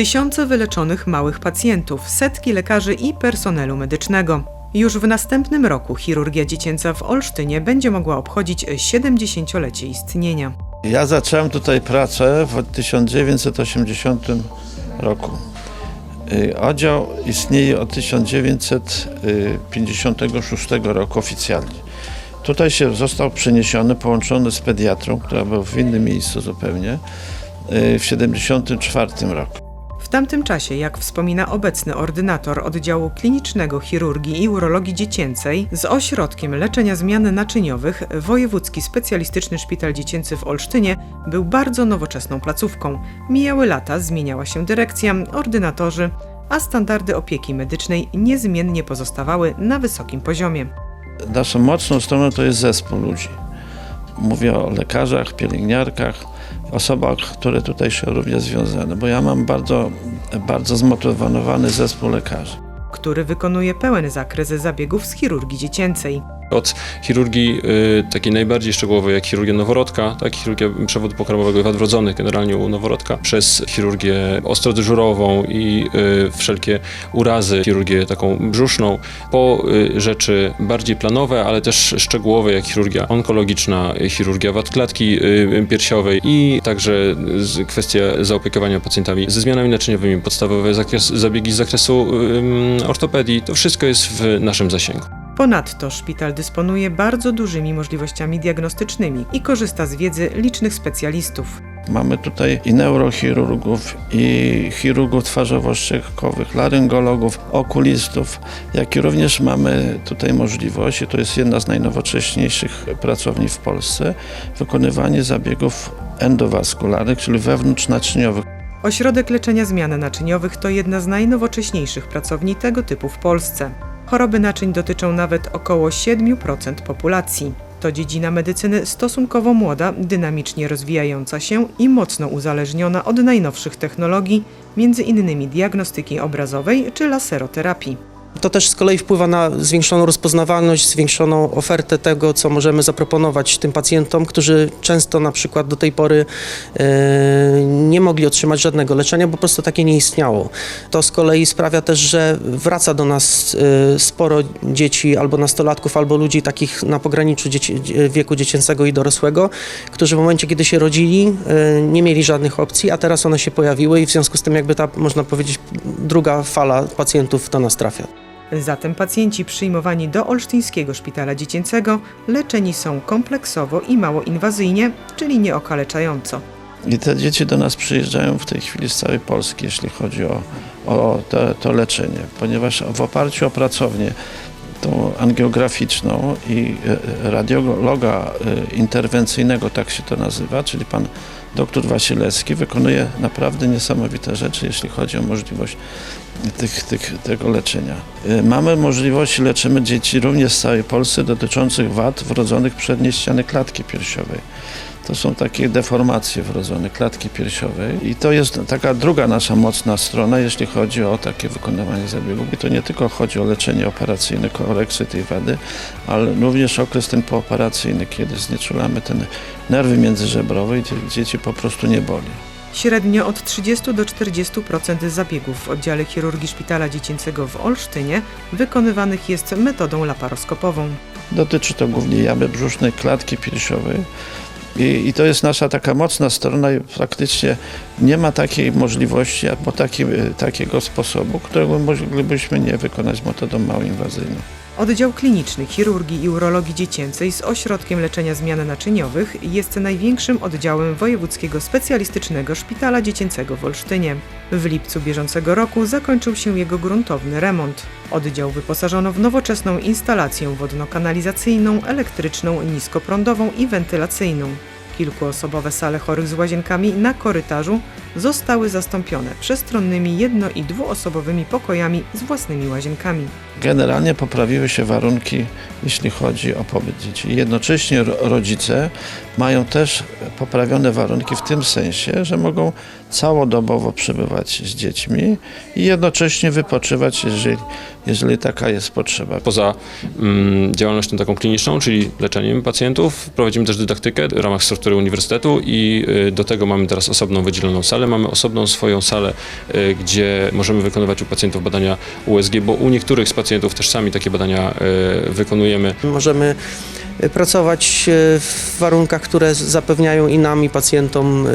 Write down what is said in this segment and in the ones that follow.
Tysiące wyleczonych małych pacjentów, setki lekarzy i personelu medycznego. Już w następnym roku chirurgia dziecięca w Olsztynie będzie mogła obchodzić 70-lecie istnienia. Ja zacząłem tutaj pracę w 1980 roku. Y, Oddział istnieje od 1956 roku oficjalnie. Tutaj się został przeniesiony, połączony z pediatrą, która była w innym miejscu zupełnie, y, w 1974 roku. Tamtym czasie, jak wspomina obecny ordynator oddziału klinicznego chirurgii i urologii dziecięcej z ośrodkiem leczenia zmian naczyniowych, Wojewódzki Specjalistyczny Szpital Dziecięcy w Olsztynie był bardzo nowoczesną placówką. Mijały lata, zmieniała się dyrekcja, ordynatorzy, a standardy opieki medycznej niezmiennie pozostawały na wysokim poziomie. Naszą mocną stroną to jest zespół ludzi. Mówię o lekarzach, pielęgniarkach, osobach, które tutaj są również związane, bo ja mam bardzo, bardzo zmotywowany zespół lekarzy. który wykonuje pełen zakres zabiegów z chirurgii dziecięcej. Od chirurgii y, takiej najbardziej szczegółowej, jak chirurgia noworodka, tak, chirurgia przewodu pokarmowego i wad wrodzonych generalnie u noworodka, przez chirurgię ostrodyżurową i y, wszelkie urazy, chirurgię taką brzuszną, po y, rzeczy bardziej planowe, ale też szczegółowe, jak chirurgia onkologiczna, chirurgia wad klatki piersiowej i także kwestia zaopiekowania pacjentami ze zmianami naczyniowymi, podstawowe zakres, zabiegi z zakresu ortopedii, to wszystko jest w naszym zasięgu. Ponadto szpital dysponuje bardzo dużymi możliwościami diagnostycznymi i korzysta z wiedzy licznych specjalistów. Mamy tutaj i neurochirurgów, i chirurgów twarzowo-szczękowych, laryngologów, okulistów, jak i również mamy tutaj możliwość, i to jest jedna z najnowocześniejszych pracowni w Polsce, wykonywanie zabiegów endowaskularnych, czyli wewnątrznaczyniowych. Ośrodek leczenia zmian naczyniowych to jedna z najnowocześniejszych pracowni tego typu w Polsce. Choroby naczyń dotyczą nawet około 7% populacji. To dziedzina medycyny stosunkowo młoda, dynamicznie rozwijająca się i mocno uzależniona od najnowszych technologii, innymi diagnostyki obrazowej czy laseroterapii. To też z kolei wpływa na zwiększoną rozpoznawalność, zwiększoną ofertę tego, co możemy zaproponować tym pacjentom, którzy często na przykład do tej pory e, nie mogli otrzymać żadnego leczenia, bo po prostu takie nie istniało. To z kolei sprawia też, że wraca do nas e, sporo dzieci albo nastolatków, albo ludzi takich na pograniczu dzieci, wieku dziecięcego i dorosłego, którzy w momencie, kiedy się rodzili, e, nie mieli żadnych opcji, a teraz one się pojawiły i w związku z tym jakby ta, można powiedzieć, druga fala pacjentów do nas trafia. Zatem pacjenci przyjmowani do Olsztyńskiego Szpitala Dziecięcego leczeni są kompleksowo i mało inwazyjnie, czyli nieokaleczająco. I te dzieci do nas przyjeżdżają w tej chwili z całej Polski, jeśli chodzi o, o te, to leczenie, ponieważ w oparciu o pracownię tą angiograficzną i e, radiologa e, interwencyjnego, tak się to nazywa, czyli pan dr Wasilewski wykonuje naprawdę niesamowite rzeczy, jeśli chodzi o możliwość tych, tych, tego leczenia. E, Mamy możliwość, leczymy dzieci również z całej Polsce dotyczących wad wrodzonych przedniej ściany klatki piersiowej. To są takie deformacje wrodzone klatki piersiowej i to jest taka druga nasza mocna strona, jeśli chodzi o takie wykonywanie zabiegów. I to nie tylko chodzi o leczenie operacyjne, korekcję tej wady, ale również okres ten pooperacyjny, kiedy znieczulamy te nerwy międzyżebrowe i tych dzieci po prostu nie boli. Średnio od 30 do 40% zabiegów w oddziale chirurgii Szpitala Dziecięcego w Olsztynie wykonywanych jest metodą laparoskopową. Dotyczy to głównie jamy brzusznej, klatki piersiowej. I, I to jest nasza taka mocna strona i praktycznie nie ma takiej możliwości albo taki, takiego sposobu, którego moglibyśmy nie wykonać metodą małoinwazyjną. Oddział kliniczny chirurgii i urologii dziecięcej z ośrodkiem leczenia zmian naczyniowych jest największym oddziałem Wojewódzkiego Specjalistycznego Szpitala Dziecięcego w Olsztynie. W lipcu bieżącego roku zakończył się jego gruntowny remont. Oddział wyposażono w nowoczesną instalację wodno-kanalizacyjną, elektryczną, niskoprądową i wentylacyjną. Kilkuosobowe sale chorych z łazienkami na korytarzu zostały zastąpione przestronnymi jedno- i dwuosobowymi pokojami z własnymi łazienkami. Generalnie poprawiły się warunki, jeśli chodzi o pobyt dzieci. Jednocześnie ro- rodzice mają też poprawione warunki w tym sensie, że mogą całodobowo przebywać z dziećmi i jednocześnie wypoczywać, jeżeli, jeżeli taka jest potrzeba. Poza mm, działalnością taką kliniczną, czyli leczeniem pacjentów, prowadzimy też dydaktykę w ramach struktury uniwersytetu i y, do tego mamy teraz osobną wydzieloną salę mamy osobną swoją salę, y, gdzie możemy wykonywać u pacjentów badania USG, bo u niektórych z pacjentów też sami takie badania y, wykonujemy. Możemy pracować y, w warunkach, które zapewniają i nam, i pacjentom y,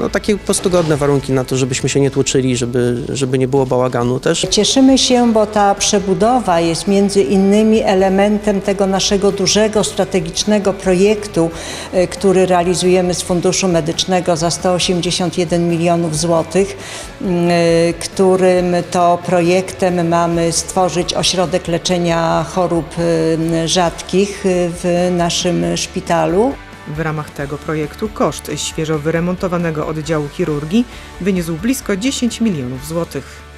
no, takie po prostu godne warunki na to, żebyśmy się nie tłoczyli, żeby, żeby nie było bałaganu też. Cieszymy się, bo ta przebudowa jest między innymi elementem tego naszego dużego, strategicznego projektu, y, który realizujemy z Funduszu Medycznego za 181 milionów złotych, y, którym to projektem mamy stworzyć ośrodek leczenia chorób rzadkich y, w naszym szpitalu. W ramach tego projektu koszt świeżo wyremontowanego oddziału chirurgii wyniósł blisko 10 milionów złotych.